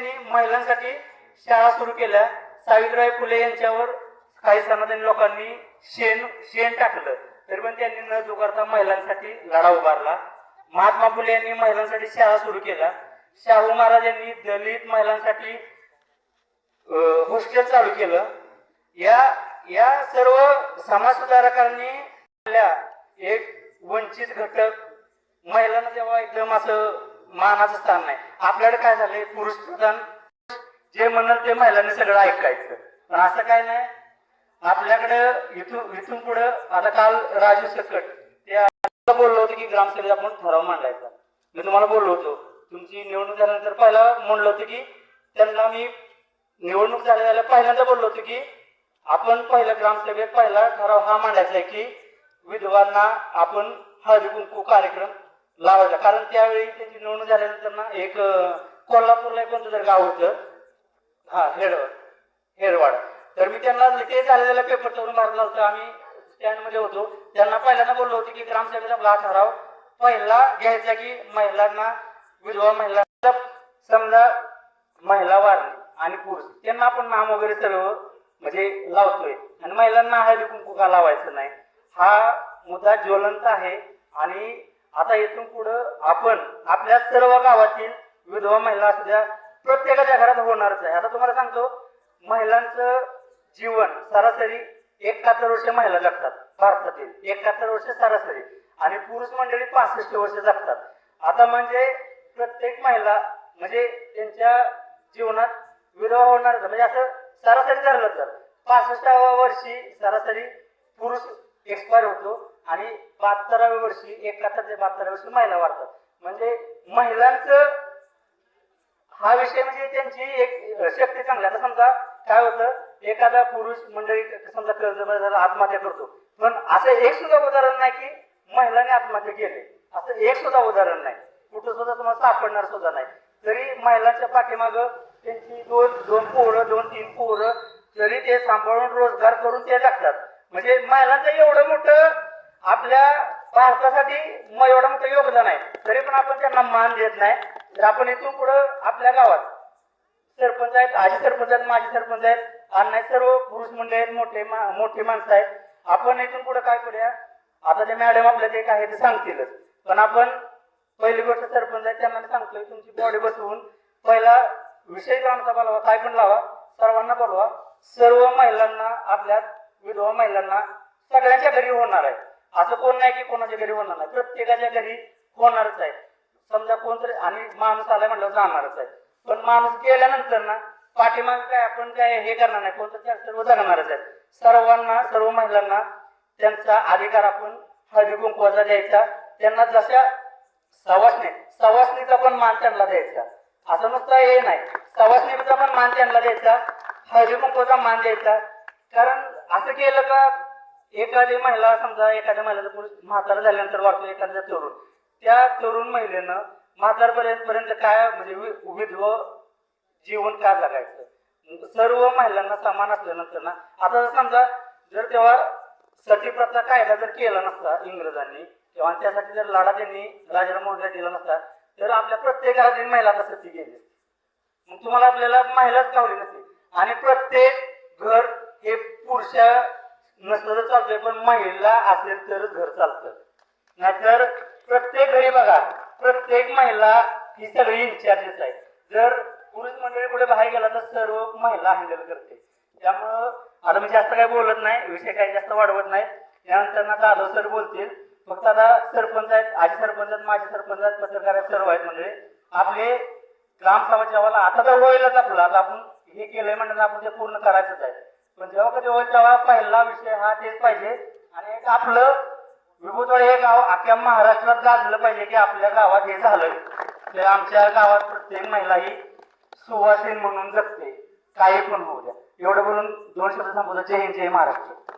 यांनी महिलांसाठी शाळा सुरू केल्या. सावित्रीबाई फुले यांच्यावर काही समाधानी लोकांनी शेण शेण टाकलं. तरी पण त्यांनी न जुगारता महिलांसाठी लढा उभारला. महात्मा फुले यांनी महिलांसाठी शाळा सुरू केल्या. शाहू महाराज यांनी दलित महिलांसाठी हॉस्टेल चालू केलं. या या सर्व समाज सुधारकांनी आपल्या एक वंचित घटक महिलांना जेव्हा एकदम असं मानाचं स्थान नाही आपल्याकडे काय झालंय पुरुष प्रधान जे म्हणल ते महिलांनी सगळं ऐकायचं. पण असं काय नाही. आपल्याकडं इथून इथून पुढं आता काल राजू सकट ते बोललो होतो की ग्रामसभेत आपण ठराव मांडायचा. मी तुम्हाला बोललो होतो. तुमची निवडणूक झाल्यानंतर पहिला म्हणलं होतं की त्यांना मी निवडणूक झाल्या झाल्या पहिल्यांदा बोललो होतो की आपण पहिल्या ग्रामसभेत पहिला ठराव हा मांडायचा आहे की विधवांना आपण हळदी कुंकू कार्यक्रम लावायचा. कारण त्यावेळी त्यांची निवडणूक झाल्यानंतर ना एक कोल्हापूरला एक कोणतं जर गाव होतं. हा हेडवाड हेडवाड. तर मी त्यांना ते झालेला पेपर करून मारला होता आम्ही स्टँडमध्ये होतो. त्यांना पहिल्यांदा बोललो होतो की ग्रामसभेचा आपला ठराव पहिला घ्यायचा की महिलांना विधवा महिला समजा महिला वारली आणि पुरुष त्यांना आपण नाम वगैरे सर्व म्हणजे लावतोय. आणि महिलांना हळदी कुंकू का लावायचं नाही. हा मुद्दा ज्वलंत आहे आणि आता इथून पुढं आपण आपल्या सर्व गावातील विधवा महिला असू द्या प्रत्येकाच्या घरात होणारच आहे. आता तुम्हाला सांगतो महिलांचं जीवन सरासरी एकाहत्तर वर्ष महिला जगतात भारतातील एकाहत्तर वर्ष सरासरी. आणि पुरुष मंडळी पासष्ट वर्ष जगतात. आता म्हणजे प्रत्येक महिला म्हणजे त्यांच्या जीवनात विधवा होणार म्हणजे असं सरासरी धरलं तर पासष्टाव्या वर्षी सरासरी पुरुष एक्सपायर होतो आणि बहात्तराव्या वर्षी एकाहत्तर ते बहात्तराव्या वर्षी महिला वाढतात. म्हणजे महिलांचं हा विषय म्हणजे त्यांची एक शक्ती चांगली. आता समजा काय होतं एखादा पुरुष मंडळी समजा कर्ज आत्महत्या करतो. पण असं एक सुद्धा उदाहरण नाही की महिलांनी आत्महत्या केली. असं एक सुद्धा उदाहरण नाही. कुठं सुद्धा तुम्हाला सापडणार सुद्धा नाही. तरी महिलांच्या पाठीमाग त्यांची दोन दोन पोरं दोन तीन पोरं तरी ते सांभाळून रोजगार करून ते लागतात म्हणजे महिलांचं एवढं मोठं आपल्या भारतासाठी मग एवढं मोठं योगदान आहे. तरी पण आपण त्यांना मान देत नाही. तर आपण इथून पुढं आपल्या गावात सरपंच आहेत आजी सरपंच आहेत माजी सरपंच आहेत आणि सर्व पुरुष मंडळी आहेत मोठे मा- मोठी माणसं आहेत. आपण इथून पुढे काय करूया? आता ते मॅडम आपल्या जे काय आहे ते सांगतीलच. पण आपण पहिली गोष्ट सरपंच आहे त्यांना सांगतोय तुमची बॉडी बसवून पहिला विषय आमचा बोलावा काय पण लावा सर्वांना बोलवा. सर्व महिलांना आपल्या विधवा महिलांना सगळ्यांच्या घरी होणार आहे. असं कोण नाही की कोणाच्या घरी होणार नाही. प्रत्येकाच्या घरी होणारच आहे. समजा कोणतरी आणि माणूस आलाय म्हटलं जाणारच आहे. पण माणूस गेल्यानंतर ना पाठीमाग काय आपण काय हे करणार नाही. कोणतं सर्व जगणारच आहे. सर्वांना सर्व महिलांना त्यांचा अधिकार आपण हळदी कुंकवाचा द्यायचा. त्यांना जशा सवासणी सवासणीचा पण मान त्यांना द्यायचा. असं नुसतं हे नाही. सवासणीचा पण मान त्यांना द्यायचा. हळदी कुंकवाचा मान द्यायचा. कारण असं केलं का एखादी महिला समजा एखाद्या महिलाचा पुरुष म्हातारा झाल्यानंतर वाटतो एखाद्या तरुण. त्या तरुण महिलेनं म्हातारपर्यंत पर्यंत काय म्हणजे वि- विधव जीवन का जगायचं? सर्व महिलांना समान असल्यानंतर ना आता जर समजा जर तेव्हा सतीप्रथा कायदा जर केला नसता इंग्रजांनी किंवा त्यासाठी जर लढा त्यांनी राजाला मोर्चा दिला नसता तर आपल्या प्रत्येक घरातील महिला आता सती गेली मग तुम्हाला आपल्याला महिलाच कावली नसते. आणि प्रत्येक घर हे पुरुष नसलं तर चालतंय पण महिला असेल तरच घर चालतं. नाहीतर प्रत्येक घरी बघा प्रत्येक महिला ही सगळी इन्चार्जच आहे. जर पुरुष मंडळी कुठे बाहेर गेला तर सर्व महिला हँडल करते. त्यामुळं आता मी जास्त काही बोलत नाही विषय काही जास्त वाढवत नाही. यानंतर ना जाधव सर बोलतील. फक्त आता सरपंच आहेत आजी सरपंच आहेत माजी सरपंच आहेत पत्रकार आहेत सर्व आहेत म्हणजे आपले ग्रामसभा जेव्हा आता तर होईलच आपलं. आता आपण हे केलंय म्हणजे आपण ते पूर्ण करायचंच आहे. पण जेव्हा कधी तेव्हा पहिला विषय हा तेच पाहिजे. आणि एक आपलं विभूतवाडी हे गाव आख्या महाराष्ट्रात गाजलं पाहिजे की आपल्या गावात हे झालं तर आमच्या गावात प्रत्येक महिला ही सुवासीन म्हणून जगते. काही पण होऊ द्या. एवढं बोलून दोन शब्द संपवतो जय हिंद जय महाराष्ट्र.